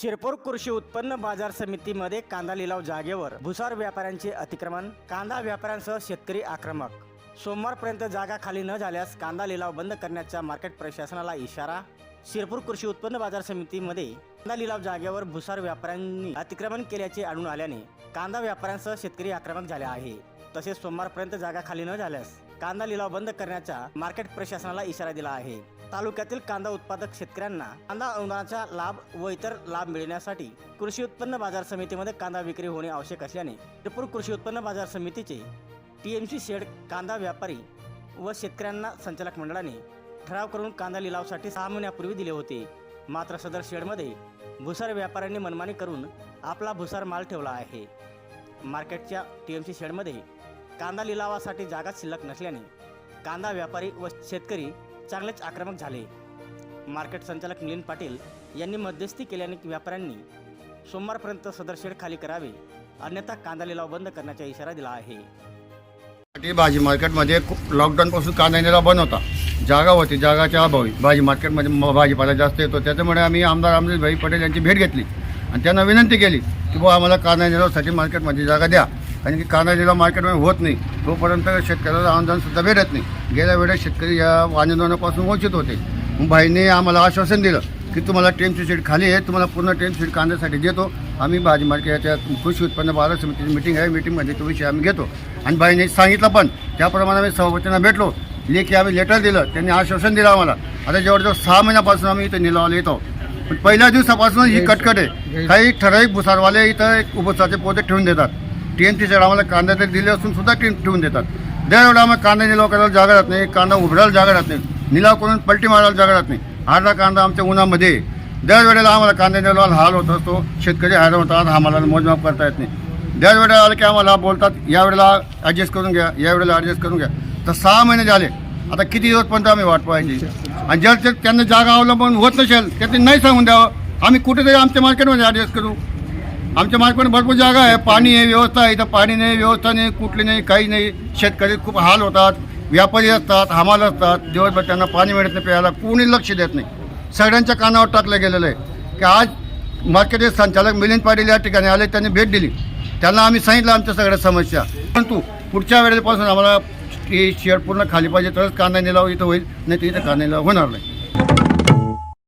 शिरपूर कृषी उत्पन्न बाजार समितीमध्ये कांदा लिलाव जागेवर भुसार व्यापाऱ्यांचे अतिक्रमण कांदा व्यापाऱ्यांसह शेतकरी आक्रमक. सोमवारपर्यंत जागा खाली न झाल्यास कांदा लिलाव बंद करण्याचा मार्केट प्रशासनाला इशारा. शिरपूर कृषी उत्पन्न बाजार समितीमध्ये कांदा लिलाव जागेवर भुसार व्यापाऱ्यांनी अतिक्रमण केल्याचे आढळून आल्याने कांदा व्यापाऱ्यांसह शेतकरी आक्रमक झाले आहे. तसेच सोमवारपर्यंत जागा खाली न झाल्यास कांदा लिलाव बंद करण्याचा मार्केट प्रशासनाला इशारा दिला आहे. तालुक्यातील कांदा उत्पादक शेतकऱ्यांना कांदा अनुदानाचा लाभ व इतर लाभ मिळण्यासाठी कृषी उत्पन्न बाजार समितीमध्ये कांदा विक्री होणे आवश्यक असल्याने त्रिपूर कृषी उत्पन्न बाजार समितीचे टीएमसी शेड कांदा व्यापारी व शेतकऱ्यांना संचालक मंडळाने ठराव करून कांदा लिलावसाठी सहा महिन्यापूर्वी दिले होते. मात्र सदर शेडमध्ये भुसार व्यापाऱ्यांनी मनमानी करून आपला भुसार माल ठेवला आहे. मार्केटच्या टीएमसी शेडमध्ये कांदा लिलावासाठी जागा शिल्लक नसल्याने कांदा व्यापारी व शेतकरी चांगलेच आक्रमक झाले. मार्केट संचालक मिलिंद पाटील यांनी मध्यस्थी केल्याने व्यापाऱ्यांनी सोमवारपर्यंत सदर शेड खाली करावे अन्यथा कांदा लिलाव बंद करण्याचा इशारा दिला आहे. भाजी मार्केटमध्ये खूप लॉकडाऊनपासून कांदा लिलाव बंद होता. जागा होती जागाच्या अभावी. भाजी मार्केटमध्ये म- भाजीपाला जास्त येतो. त्याच्यामुळे आम्ही आमदार अमरीश भाई पटेल यांची भेट घेतली. आणि त्यांना विनंती केली की बुवा आम्हाला कांदा निलावासाठी मार्केटमध्ये जागा द्या. कारण की कांदा निलाव मार्केटमध्ये होत नाही. तोपर्यंत शेतकऱ्याला अनुदानसुद्धा भेटत नाही. गेल्या वेळेस शेतकरी या आंदोलनापासून वंचित होते. मग भाईने आम्हाला आश्वासन दिलं की तुम्हाला टेमची सीट खाली आहे तुम्हाला पूर्ण टेम सीट कांद्यासाठी देतो. आम्ही भाजी मार्केटच्या कृषी उत्पन्न बाजार समितीची मिटिंग आहे. मिटिंगमध्ये तो विषय आम्ही घेतो. आणि बाईने सांगितलं पण त्याप्रमाणे आम्ही सभापतींना भेटलो. लेखी आम्ही लेटर दिलं. त्यांनी आश्वासन दिलं आम्हाला. आता जवळजवळ सहा महिन्यापासून आम्ही इथं निलावाला येतो. पण पहिल्या दिवसापासून ही कटकट आहे. काही ठराविक भुसारवाले इथं एक उपसाचे पोते ठेवून देतात. टी एम आम्हाला कांदा तरी दिले असून सुद्धा टीम ठेवून देतात. दरवेळेला आम्हाला कांदा निलाव करायला जागा राहत नाही कांदा उभरायला जागा राहत नाही निलाव करून पलटी मारायला जागा राहत नाही. अर्धा कांदा आमच्या उन्हामध्ये. दरवेळेला आम्हाला कांदा निलावाला हाल होत असतो शेतकरी हार होतात आम्हाला मोजमाप करता येत नाही. दरवेळेला आलं की आम्हाला बोलतात यावेळेला ॲडजस्ट करून घ्या यावेळेला ॲडजस्ट करून घ्या. तर सहा महिने झाले. आता किती दिवसपर्यंत आम्ही वाट पाहायची आणि जर ते त्यांना जागा अवलंबून होत नसेल तर ते नाही सांगून द्यावं. आम्ही कुठेतरी आमच्या मार्केटमध्ये ॲडजस्ट करू. आमच्या मार्केटमध्ये भरपूर जागा आहे. पाणी आहे व्यवस्था आहे. इथं पाणी नाही व्यवस्था नाही कुठली नाही काही नाही. शेतकरी खूप हाल होतात व्यापारी असतात हमाल असतात. दिवसभर त्यांना पाणी मिळत नाही प्यायला कोणी लक्ष देत नाही. सगळ्यांच्या कानावर टाकलं गेलेलं आहे. की आज मार्केटचे संचालक मिलिंद पाटील या ठिकाणी आले त्यांनी भेट दिली. त्यांना आम्ही सांगितलं आमच्या सगळ्या समस्या. परंतु पुढच्या वेळेपासून आम्हाला ही शेअर पूर्ण खाली पाहिजे तरच कांदा निलाव इथं होईल नाही तर इथं कांदा निलाव होणार नाही.